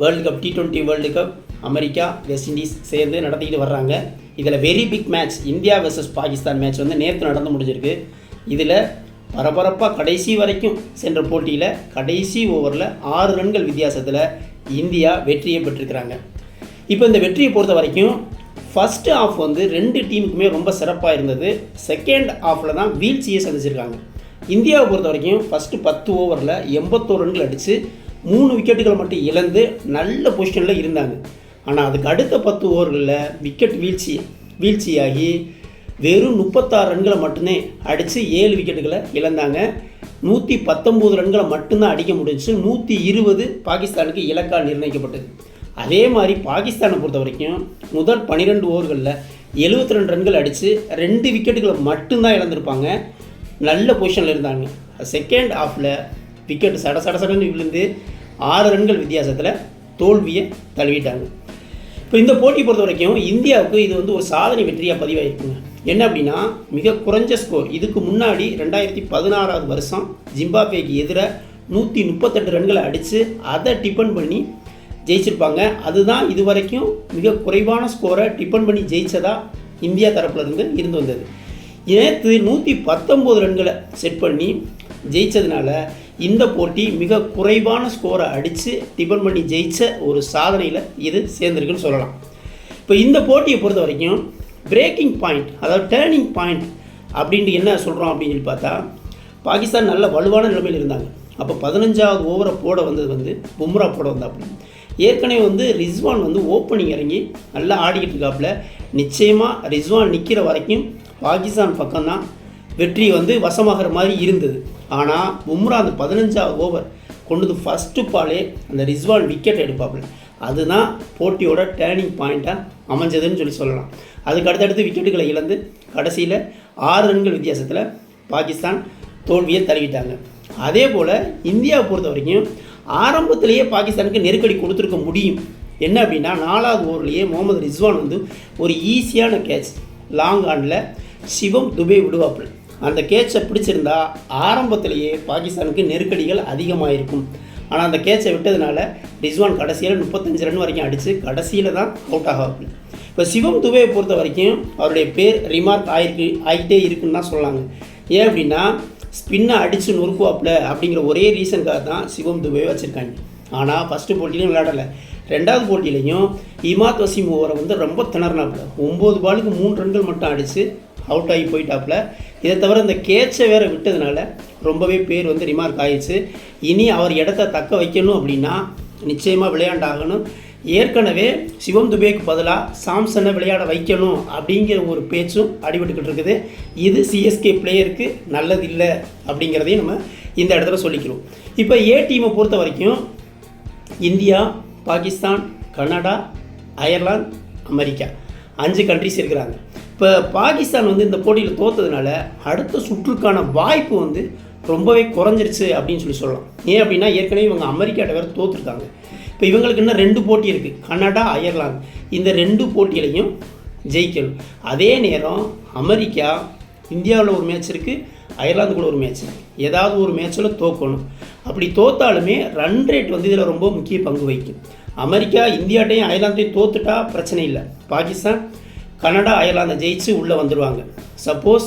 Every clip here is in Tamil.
World cup T twenty world cup America West Indies சேர்ந்து நடத்திக்கிட்டு வர்றாங்க. இதில் very big match India versus Pakistan match வந்து நேற்று நடந்து முடிஞ்சிருக்கு. இதில் பரபரப்பாக கடைசி வரைக்கும் சென்ற போட்டியில் கடைசி ஓவரில் ஆறு ரன்கள் வித்தியாசத்தில் இந்தியா வெற்றியை பெற்றிருக்கிறாங்க. இப்போ இந்த வெற்றியை பொறுத்த வரைக்கும் ஃபஸ்ட்டு ஆஃப் வந்து ரெண்டு டீமுக்குமே ரொம்ப சிறப்பாக இருந்தது. செகண்ட் ஆஃபில் தான் வீழ்ச்சியை சந்திச்சிருக்காங்க. இந்தியாவை பொறுத்த வரைக்கும் ஃபஸ்ட்டு பத்து ஓவரில் எண்பத்தோரு ரன்கள் அடித்து மூணு விக்கெட்டுகள் மட்டும் இழந்து நல்ல பொசிஷனில் இருந்தாங்க. ஆனால் அதுக்கு அடுத்த பத்து ஓவர்களில் விக்கெட் வீழ்ச்சி வீழ்ச்சியாகி வெறும் முப்பத்தாறு ரன்களை மட்டுமே அடித்து ஏழு விக்கெட்டுகளை இழந்தாங்க. நூற்றி பத்தொம்போது ரன்களை மட்டும்தான் அடிக்க முடிஞ்சு நூற்றி இருபது பாகிஸ்தானுக்கு இலக்காக நிர்ணயிக்கப்பட்டது. அதே மாதிரி பாகிஸ்தானை பொறுத்த வரைக்கும் முதல் பன்னிரெண்டு ஓவர்களில் எழுபத்தி ரெண்டு ரன்கள் அடித்து ரெண்டு விக்கெட்டுகளை மட்டும்தான் இழந்திருப்பாங்க. நல்ல பொசிஷனில் இருந்தாங்க. செகண்ட் ஆஃபில் விக்கெட் சட சட சடன்னு விழுந்து ஆறு ரன்கள் வித்தியாசத்தில் தோல்வியை தழுவிட்டாங்க. இப்போ இந்த போட்டி பொறுத்த வரைக்கும் இந்தியாவுக்கு இது வந்து ஒரு சாதனை வெற்றியாக பதிவாயிருக்குங்க. என்ன அப்படின்னா மிக குறைஞ்ச ஸ்கோர் இதுக்கு முன்னாடி ரெண்டாயிரத்தி பதினாறாவது வருஷம் ஜிம்பாப்வேக்கு எதிராக நூற்றி முப்பத்தெட்டு ரன்களை அடித்து அதை டிபெண்ட் பண்ணி ஜெயிச்சிருப்பாங்க. அதுதான் இது வரைக்கும் மிக குறைவான ஸ்கோரை டிபெண்ட் பண்ணி ஜெயித்ததா இந்தியா தரப்புல இருந்து இருந்து வந்தது. நேற்று நூற்றி பத்தொம்போது ரன்களை செட் பண்ணி ஜெயிச்சதுனால இந்த போட்டி மிக குறைவான ஸ்கோரை அடித்து டிபன் பண்ணி ஜெயித்த ஒரு சாதனையில் இது சேர்ந்துருக்குன்னு சொல்லலாம். இப்போ இந்த போட்டியை பொறுத்த வரைக்கும் பிரேக்கிங் பாயிண்ட் அதாவது டேர்னிங் பாயிண்ட் அப்படின்ட்டு என்ன சொல்கிறோம் அப்படின்னு சொல்லி பார்த்தா பாகிஸ்தான் நல்ல வலுவான நிலைமையில் இருந்தாங்க. அப்போ பதினஞ்சாவது ஓவரை போட வந்தது வந்து பும்ரா போட வந்தாப்புல. ஏற்கனவே வந்து ரிஸ்வான் வந்து ஓப்பனிங் இறங்கி நல்லா ஆடிக்கிட்டு இருக்காப்புல. நிச்சயமாக ரிஸ்வான் நிற்கிற வரைக்கும் பாகிஸ்தான் பக்கம்தான். வெற்றி வந்து வசமாகிற மாதிரி இருந்தது. ஆனால் பும்ரா அந்த பதினஞ்சாவது ஓவர் கொண்டது ஃபஸ்ட்டு பாலே அந்த ரிஸ்வான் விக்கெட் எடுப்பாப்புல. அதுதான் போட்டியோட டேர்னிங் பாயிண்ட்டாக அமைஞ்சதுன்னு சொல்லி சொல்லலாம். அதுக்கு அடுத்தடுத்து விக்கெட்டுகளை இழந்து கடைசியில் ஆறு ரன்கள் வித்தியாசத்தில் பாகிஸ்தான் தோல்வியை தழுவிட்டாங்க. அதே போல் இந்தியாவை பொறுத்த வரைக்கும் ஆரம்பத்திலேயே பாகிஸ்தானுக்கு நெருக்கடி கொடுத்துருக்க முடியும். என்ன அப்படின்னா நாலாவது ஓவர்லேயே முகமது ரிஸ்வான் வந்து ஒரு ஈஸியான கேட்ச் லாங் ஆனில் சிவம் துபே விடுவாப்புல. அந்த கேட்சை பிடிச்சிருந்தா ஆரம்பத்திலேயே பாகிஸ்தானுக்கு நெருக்கடிகள் அதிகமாக இருக்கும் ஆனால் அந்த கேட்சை விட்டதுனால ரிஸ்வான் கடைசியில் முப்பத்தஞ்சு ரன் வரைக்கும் அடித்து கடைசியில் தான் அவுட் ஆகாப்புல இப்போ சிவம் துபையை பொறுத்த வரைக்கும் அவருடைய பேர் ரிமார்க் ஆயிருக்கு ஆகிட்டே இருக்குன்னு தான் சொல்லாங்க ஏன் அப்படின்னா ஸ்பின்னை அடித்து நொறுக்குவாப்பில் அப்படிங்கிற ஒரே ரீசனுக்காக தான் சிவம் துபேவை வச்சுருக்காங்க. ஆனால் ஃபஸ்ட்டு போட்டிலையும் விளையாடலை. ரெண்டாவது போட்டியிலையும் இமாத் வசீம் ஓவரை வந்து ரொம்ப திணறினாப்புல. ஒம்பது பாலுக்கு மூணு ரன்கள் மட்டும் அடித்து அவுட் ஆகி போயிட்டாப்புல. இதை தவிர இந்த கேட்சை வேற விட்டதுனால ரொம்பவே பேர் வந்து ரிமார்க் ஆயிடுச்சு. இனி அவர் இடத்த தக்க வைக்கணும் அப்படின்னா நிச்சயமாக விளையாண்டாகணும். ஏற்கனவே சிவம் துபேக்கு பதிலாக சாம்சனை விளையாட வைக்கணும் அப்படிங்கிற ஒரு பேச்சும் அடிபட்டுக்கிட்டு இருக்குது. இது சிஎஸ்கே பிளேயருக்கு நல்லதில்லை அப்படிங்கிறதையும் நம்ம இந்த இடத்துல சொல்லிக்கிறோம். இப்போ ஏ டீமை பொறுத்த வரைக்கும் India Pakistan Canada Ireland America. அஞ்சு கண்ட்ரிஸ் இருக்கிறாங்க. இப்போ பாகிஸ்தான் வந்து இந்த போட்டியில் தோத்ததுனால அடுத்த சுற்றுக்கான வாய்ப்பு வந்து ரொம்பவே குறைஞ்சிருச்சு அப்படின்னு சொல்லி சொல்லலாம். ஏன் அப்படின்னா ஏற்கனவே இவங்க அமெரிக்காட்ட வேறு தோற்றுருக்காங்க இப்போ இவங்களுக்கு இன்னும் ரெண்டு போட்டி இருக்குது கனடா அயர்லாந்து. இந்த ரெண்டு போட்டியிலையும் ஜெயிக்கணும். அதே நேரம் அமெரிக்கா இந்தியாவில் ஒரு மேட்ச் இருக்குது அயர்லாந்து கூட ஒரு மேட்ச் ஏதாவது ஒரு மேட்ச்சில் தோக்கணும். அப்படி தோத்தாலுமே ரன் ரேட் வந்து இதில் ரொம்ப முக்கிய பங்கு வகிக்கும். அமெரிக்கா இந்தியாட்டையும் அயர்லாந்தையும் தோத்துட்டா பிரச்சனை இல்லை. பாகிஸ்தான் கனடா அயர்லாந்தை ஜெயிச்சு உள்ளே வந்துடுவாங்க சப்போஸ்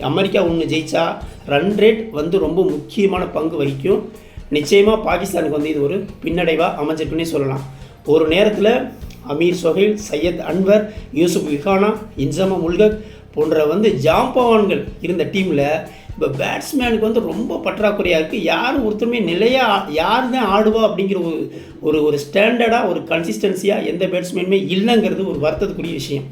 அமெரிக்கா ஒன்று ஜெயிச்சா ரன் ரேட் வந்து ரொம்ப முக்கியமான பங்கு வகிக்கும். நிச்சயமாக பாகிஸ்தானுக்கு வந்து இது ஒரு பின்னடைவாக அமைஞ்சிருக்குன்னே சொல்லலாம். ஒரு நேரத்தில் அமீர் சொஹைல் சையத் அன்வர் யூசுப் விஹானா இன்சமா முல்கக் போன்ற வந்து ஜாம்பவான்கள் இருந்த டீமில் இப்போ பேட்ஸ்மேனுக்கு வந்து ரொம்ப பற்றாக்குறையாக இருக்குது யாரும் ஒருத்தருமே நிலையாக யார் தான் ஆடுவா அப்படிங்கிற ஒரு ஒரு ஒரு ஸ்டாண்டர்டாக ஒரு கன்சிஸ்டன்சியாக எந்த பேட்ஸ்மேனுமே இல்லைங்கிறது ஒரு வருத்தத்துக்குரிய விஷயம்.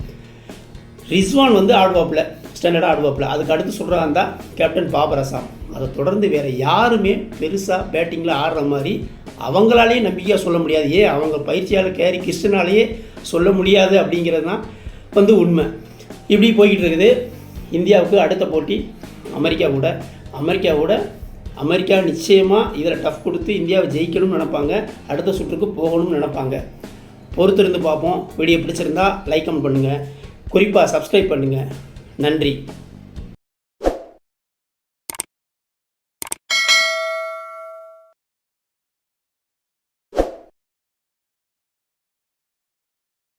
ரிஸ்வான் வந்து ஆடுவாப்பில் ஸ்டாண்டர்டாக ஆடுவாப்புல. அதுக்கு அடுத்து சொல்கிறாங்க இருந்தால் கேப்டன் பாபர் அசாம். அதை தொடர்ந்து வேறு யாருமே பெருசாக பேட்டிங்கில் ஆடுற மாதிரி அவங்களாலேயே நம்பிக்கையாக சொல்ல முடியாது. ஏன்? அவங்க பயிற்சியாளர் கேரி கிருஷ்ணனாலேயே சொல்ல முடியாது அப்படிங்கிறது தான் வந்து உண்மை. இப்படி போய்கிட்டு இருக்குது இந்தியாவுக்கு அடுத்த போட்டி அமெரிக்கா கூட. அமெரிக்கா கூட அமெரிக்கா நிச்சயமாக இதில் டஃப் கொடுத்து இந்தியாவை ஜெயிக்கணும்னு நினைப்பாங்க. அடுத்த சுற்றுக்கு போகணும்னு நினைப்பாங்க. பொறுத்திருந்து பார்ப்போம். வீடியோ பிடிச்சிருந்தா லைக் கமெண்ட் பண்ணுங்கள் குறிப்பாக சப்ஸ்கிரைப் பண்ணுங்கள் நன்றி.